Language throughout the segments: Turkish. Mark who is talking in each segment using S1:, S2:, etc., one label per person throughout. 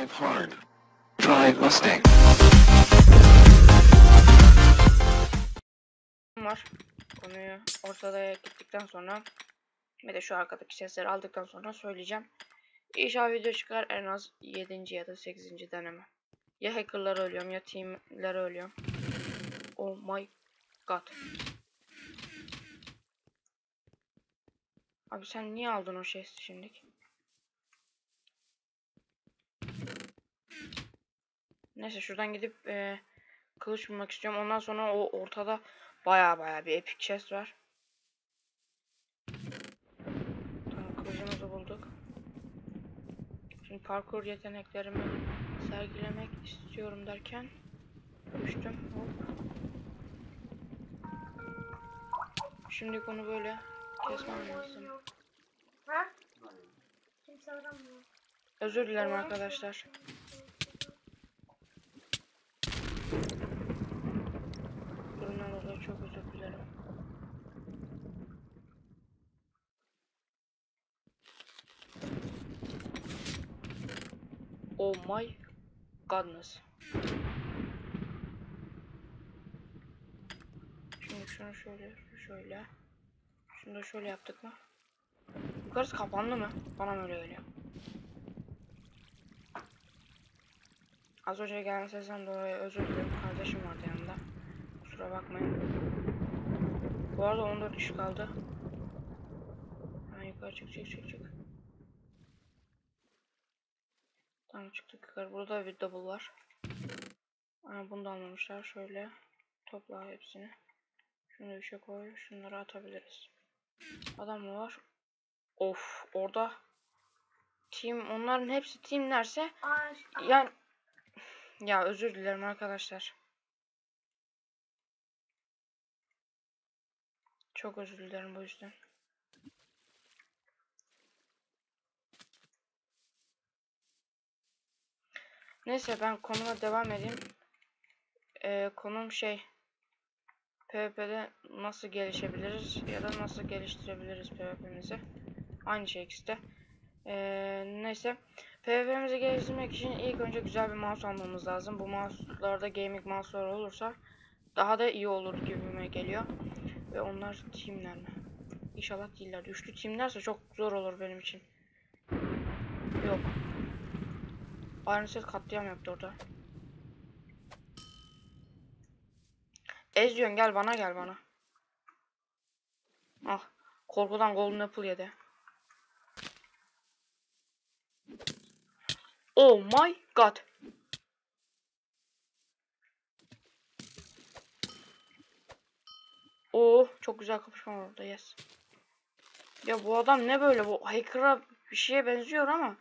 S1: Drive hard. Drive Mustang.
S2: var. Konuyu ortada gittikten sonra ve de şu arkadaki sesleri aldıktan sonra söyleyeceğim. İnşallah video çıkar en az 7. ya da 8. deneme. Ya hackerlar ölüyorum ya teamler ölüyorum. Oh my god. Abi sen niye aldın o şey şimdilik? Neyse şuradan gidip e, kılıç bulmak istiyorum. Ondan sonra o ortada baya baya bir epic chest var. Tamam kılıcımızı bulduk. Şimdi parkur yeteneklerimi sergilemek istiyorum derken düştüm. Hop. Şimdi bunu böyle kesmem lazım. Özür dilerim arkadaşlar. Dolayı çok özür. Oh my goodness. Şimdi şunu şöyle, şöyle. Şunu da şöyle yaptık mı? Yukarısı kapandı mı? Bana öyle geliyor? Az önce gelen sesten dolayı özür dilerim. Kardeşim vardı yanında. Kusura bakmayın. Bu arada 14 kişi kaldı. Ha, yukarı çık çık çık çık. Tamam çıktık yukarı. Burada bir double var. Ha, bunu da almamışlar. Şöyle topla hepsini. Şunu işe koy. Şunları atabiliriz. Adam mı var? Of orada team onların hepsi teamlerse
S3: Aa, ş-
S2: yani ya özür dilerim arkadaşlar. Çok özür dilerim bu yüzden. Neyse ben konuma devam edeyim. Ee, konum şey PvP'de nasıl gelişebiliriz ya da nasıl geliştirebiliriz PvP'mizi. Aynı şey ikisi de. Ee, neyse. PvP'mizi geliştirmek için ilk önce güzel bir mouse almamız lazım. Bu mouse'larda gaming mouse'lar olursa daha da iyi olur gibime geliyor. Ve onlar teamler mi? İnşallah değiller. Üçlü teamlerse çok zor olur benim için. Yok. Iron Set katliam yaptı orada. Ezdiyon gel bana gel bana. Ah. Korkudan Golden Apple yedi. Oh my god. Oh çok güzel kapışma orada yes. Ya bu adam ne böyle bu hacker'a bir şeye benziyor ama.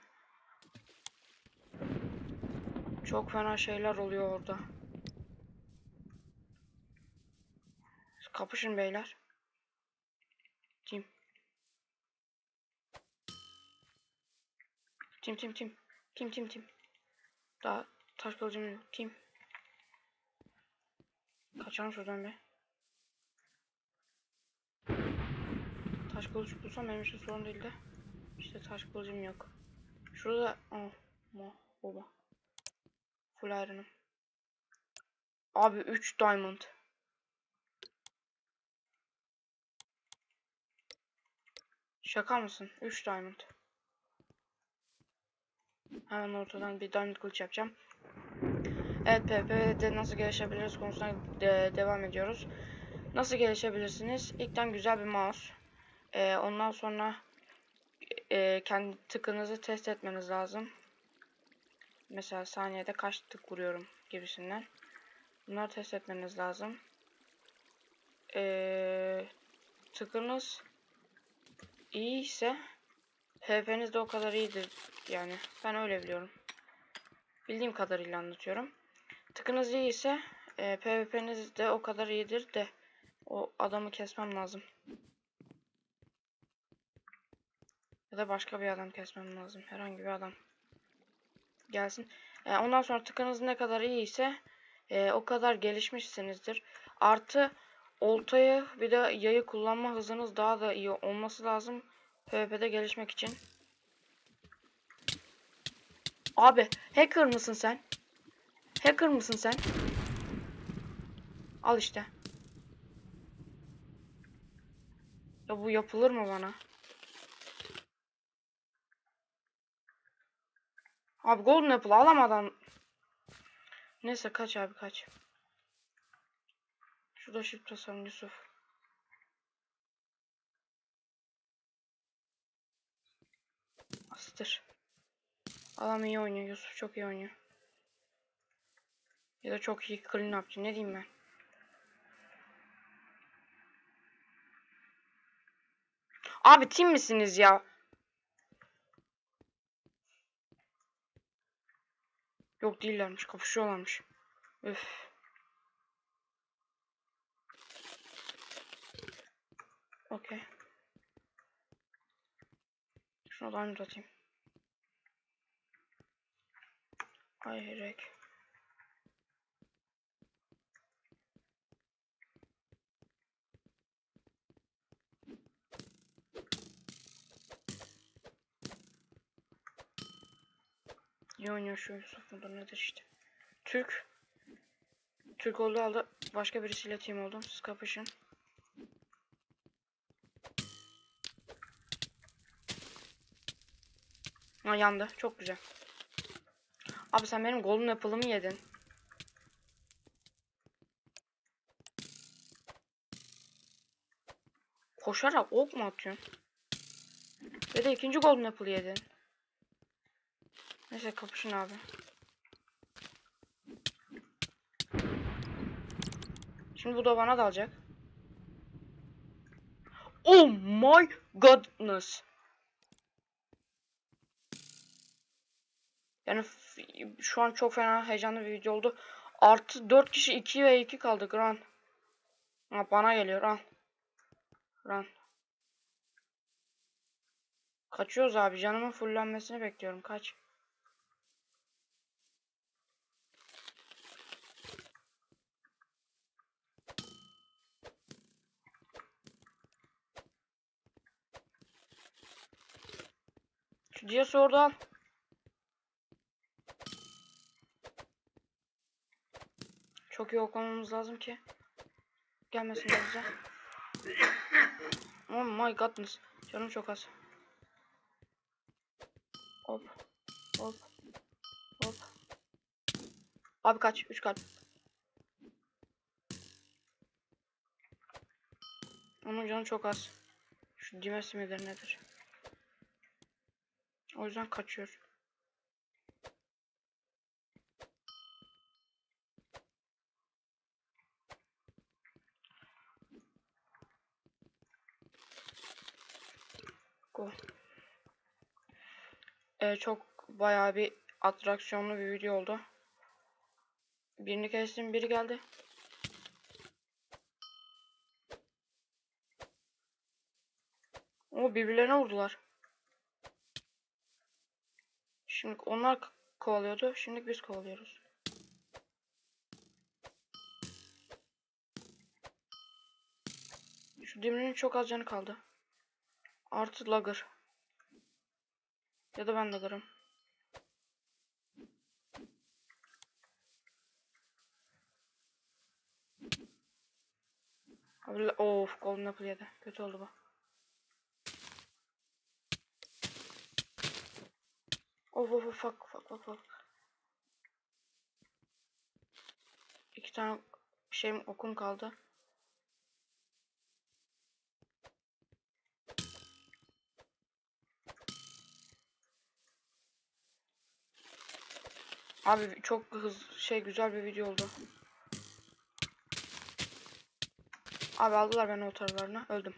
S2: Çok fena şeyler oluyor orada. Kapışın beyler. Tim. Tim tim tim. Tim tim tim. Daha taş kılıcım yok. Tim. Kaçalım şuradan be. Taş kılıç bulsam benim için sorun değil de. İşte taş kılıcım yok. Şurada oh, mo, oba. Full iron'ım. Abi 3 diamond. Şaka mısın? 3 diamond. Hemen ortadan bir diamond kılıç yapacağım. Evet PvP'de nasıl gelişebiliriz konusuna de- devam ediyoruz. Nasıl gelişebilirsiniz? İlkten güzel bir mouse. Ee, ondan sonra e, kendi tıkınızı test etmeniz lazım. Mesela saniyede kaç tık vuruyorum gibisinden. Bunları test etmeniz lazım. Ee, tıkınız iyi ise PvP'niz de o kadar iyidir yani. Ben öyle biliyorum. Bildiğim kadarıyla anlatıyorum. Tıkınız iyi ise e, PvP'niz de o kadar iyidir de o adamı kesmem lazım. Ya da başka bir adam kesmem lazım. Herhangi bir adam. Gelsin. E, ondan sonra tıkınız ne kadar iyi ise e, o kadar gelişmişsinizdir. Artı oltayı bir de yayı kullanma hızınız daha da iyi olması lazım. PvP'de gelişmek için. Abi hacker mısın sen? Hacker mısın sen? Al işte. Ya bu yapılır mı bana? Abi golden apple alamadan. Neyse kaç abi kaç. Şurada shift basalım Yusuf. Astır. Adam iyi oynuyor. Yusuf çok iyi oynuyor. Ya da çok iyi clean upçı. Ne diyeyim ben? Abi team misiniz ya? Yok değillermiş. Kapışıyorlarmış. Üf. Okey. Şuna da atayım. Ay rek. İyi oynuyor şu Yusuf mudur nedir işte. Türk. Türk oldu aldı. Başka birisiyle team oldum. Siz kapışın. Ha yandı. Çok güzel. Abi sen benim golden apple'ımı yedin. Koşarak ok mu atıyorsun? Ve de ikinci golden apple yedin. Neyse kapışın abi. Şimdi bu da bana dalacak. Oh my godness. Yani şu an çok fena heyecanlı bir video oldu. Artı 4 kişi 2 ve 2 kaldık. Run. Ha, bana geliyor. Run. Run. Kaçıyoruz abi. Canımın fullenmesini bekliyorum. Kaç. Şu Dias'ı orada al. Çok iyi okumamız lazım ki gelmesin bize. Oh my godness. Canım çok az. Hop. Hop. Hop. Abi kaç? 3 kalp. Onun canı çok az. Şu dimesi midir nedir? O yüzden kaçıyor. Go. Ee, çok bayağı bir atraksiyonlu bir video oldu. Birini kestim, biri geldi. O birbirlerine vurdular. Şimdi onlar kovalıyordu. Şimdi biz kovalıyoruz. Şu demirin çok az canı kaldı. Artı lagır. Ya da ben lagırım. Abi, of golden apple yedi. Kötü oldu bu. Of of of fuck fuck fuck fuck. İki tane şeyim okum kaldı. Abi çok hız şey güzel bir video oldu. Abi aldılar beni o taraflarına. Öldüm.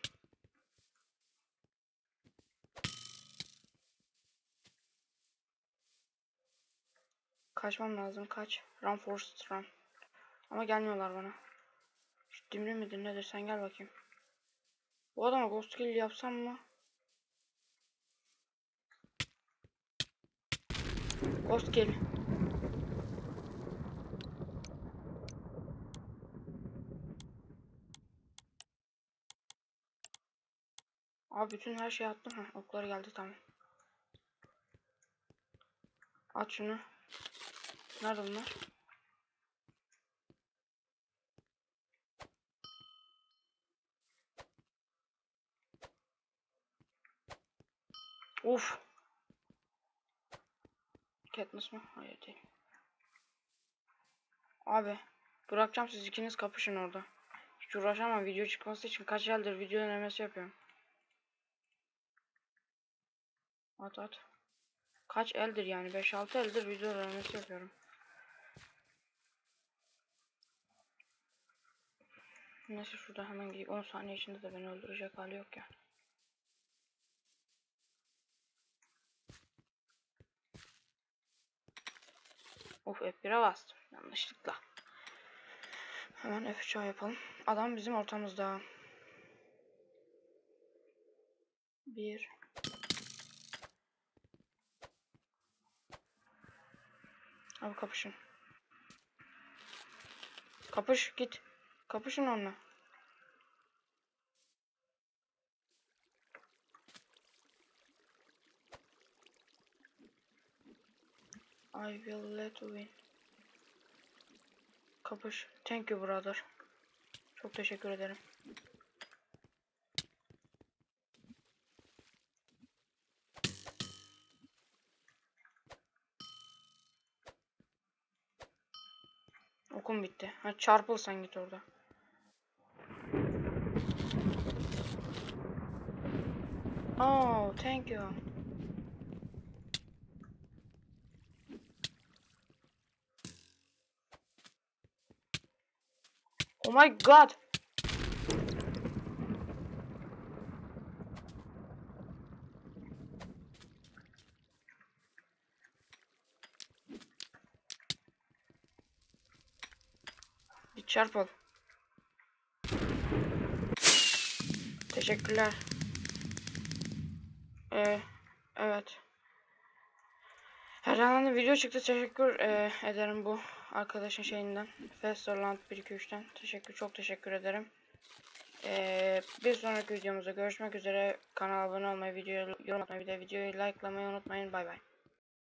S2: Kaçmam lazım. Kaç. Run Forest Run. Ama gelmiyorlar bana. Şu dimri midir nedir sen gel bakayım. Bu adama ghost kill yapsam mı? Ghost kill. Abi bütün her şeyi attım. Heh, okları geldi tamam. At şunu. Nerede bunlar? Uf. Katniss mı? Hayır değil. Abi bırakacağım siz ikiniz kapışın orada. Hiç uğraşamam video çıkması için kaç yıldır video denemesi yapıyorum. At at. Kaç eldir yani 5-6 eldir video denemesi yapıyorum. Neyse şurada hemen gideyim 10 saniye içinde de beni öldürecek hali yok ya. Of F1'e bastım yanlışlıkla. Hemen F3'e yapalım. Adam bizim ortamızda. Bir. Abi kapışın. Kapış git. Kapışın onunla. I will let win. Kapış. Thank you brother. Çok teşekkür ederim. Okum bitti. Ha çarpıl sen git orada. Oh, thank you. Oh my god. Çarpıl. Teşekkürler. Ee, evet. Herhangi bir video çıktı. Teşekkür e, ederim bu arkadaşın şeyinden. Festerland 1-2-3'ten. Teşekkür, çok teşekkür ederim. Ee, bir sonraki videomuzda görüşmek üzere. Kanala abone olmayı, videoyu yorum atmayı, bir de videoyu likelamayı unutmayın. Bay bay.